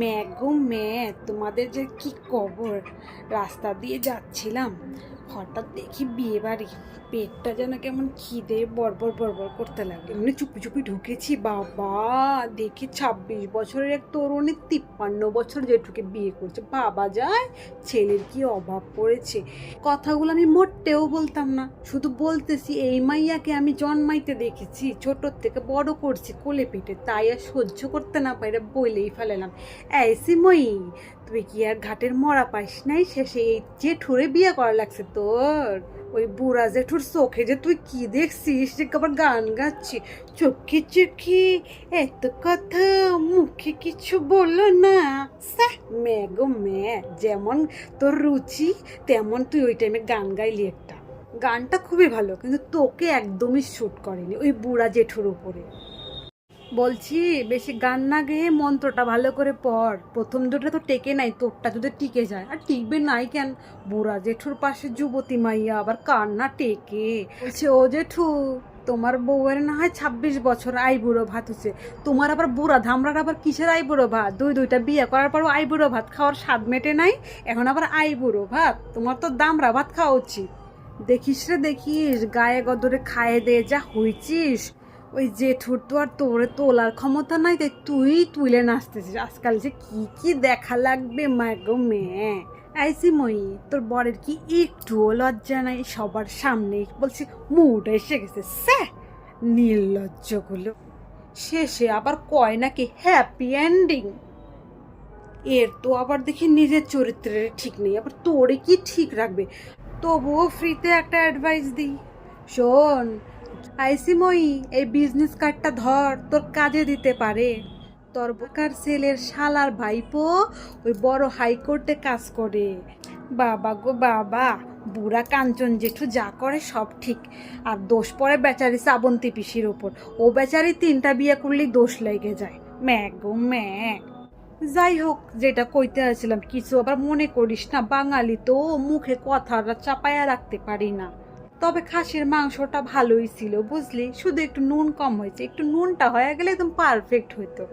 ম্যাগো ম্যা তোমাদের যে কি কবর রাস্তা দিয়ে যাচ্ছিলাম। হঠাৎ দেখি বিয়ে বাড়ি পেটটা যেন কেমন খিদে, বরবর বরবর করতে লাগে। এমনি চুপি চুপি ঢুকেছি, বাবা! দেখি ছাব্বিশ বছরের এক তরুণী তিপ্পান্ন বছর জেঠুকে বিয়ে করছে। বাবা যায়, ছেলের কি অভাব পড়েছে? কথাগুলো আমি মোটেও বলতাম না। শুধু বলতেছি, এই মাইয়াকে আমি জন্মাইতে দেখেছি, ছোটোর থেকে বড় করছি কোলে পেটে তাই আর সহ্য করতে না পারে বইলেই ফেলালাম। এই মই তুই কি আর ঘাটের মরা পাইস নাই? শেষে এই যে জেঠুরে বিয়ে করা লাগছে তোর। ওই বুড়া জেঠুর চোখে যে তুই কি দেখছিস? যে আবার গান গাচ্ছি, চোখে চোখে এত কথা, মুখে কিছু বলল না। মে গো মে যেমন তোর রুচি, তেমন তুই ওই টাইমে গান গাইলি একটা। গানটা খুবই ভালো, কিন্তু তোকে একদমই শ্যুট করেনি ওই বুড়া জেঠুর উপরে। বলছি, বেশি গান না গেয়ে মন্ত্রটা ভালো করে পড়। প্রথম দুটো তো টেকে নাই, তোরটা যদি টিকে যায়। আর টিকবে নাই কেন? বুড়া জেঠুর পাশে যুবতী মাইয়া আবার কার না টেকে? বলছে, ও জেঠু, তোমার বউয়ের না হয় ছাব্বিশ বছর আই বুড়ো ভাত হচ্ছে। তোমার আবার বুড়া ধামরার আবার কিসের আই বুড়ো ভাত? দুই দুইটা বিয়ে করার পরও আই বুড়ো ভাত খাওয়ার স্বাদ মেটে নাই, এখন আবার আই বুড়ো ভাত? তোমার তো দামরা ভাত খাওয়া উচিত। দেখিস রে, দেখিস, গায়ে গদরে খায়ে দে, যা হইছিস। ওই জেঠুর তো আর তোরে তোলার ক্ষমতা নাই, তাই তুই তুলে নাচতেছিস। আজকাল যে কি কি দেখা লাগবে গো মেয়ে। আইসি মই, তোর বরের কি একটুও লজ্জা নাই? সবার সামনে বলছি, মুড এসে গেছে, স্যা! নির্লজ্জগুলো। শেষে আবার কয় নাকি, হ্যাপি এন্ডিং! এর তো আবার দেখি নিজের চরিত্রের ঠিক নেই, আবার তোরে কি ঠিক রাখবে? তবুও ফ্রিতে একটা অ্যাডভাইস দিই। শোন আইসি মই, এই বিজনেস কার্ডটা ধর, তোর কাজে দিতে পারে। তোর বোকার ছেলের শালার ভাইপো ওই বড় হাইকোর্টে কাজ করে। বাবা গো বাবা, বুড়া কাঞ্চন জেঠু যা করে সব ঠিক। আর দোষ পড়ে বেচারি শ্রাবন্তী পিসির ওপর। ও বেচারি তিনটা বিয়ে করলেই দোষ লেগে যায়। ম্যাগ গো ম্যাগ যাই হোক, যেটা কইতে আসছিলাম কিছু আবার মনে করিস না, বাঙালি তো মুখে কথাটা চাপায়া রাখতে পারি না। তবে খাসির মাংসটা ভালোই ছিল, বুঝলি? শুধু একটু নুন কম হয়েছে, একটু নুনটা হয়ে গেলে একদম পারফেক্ট হইতো।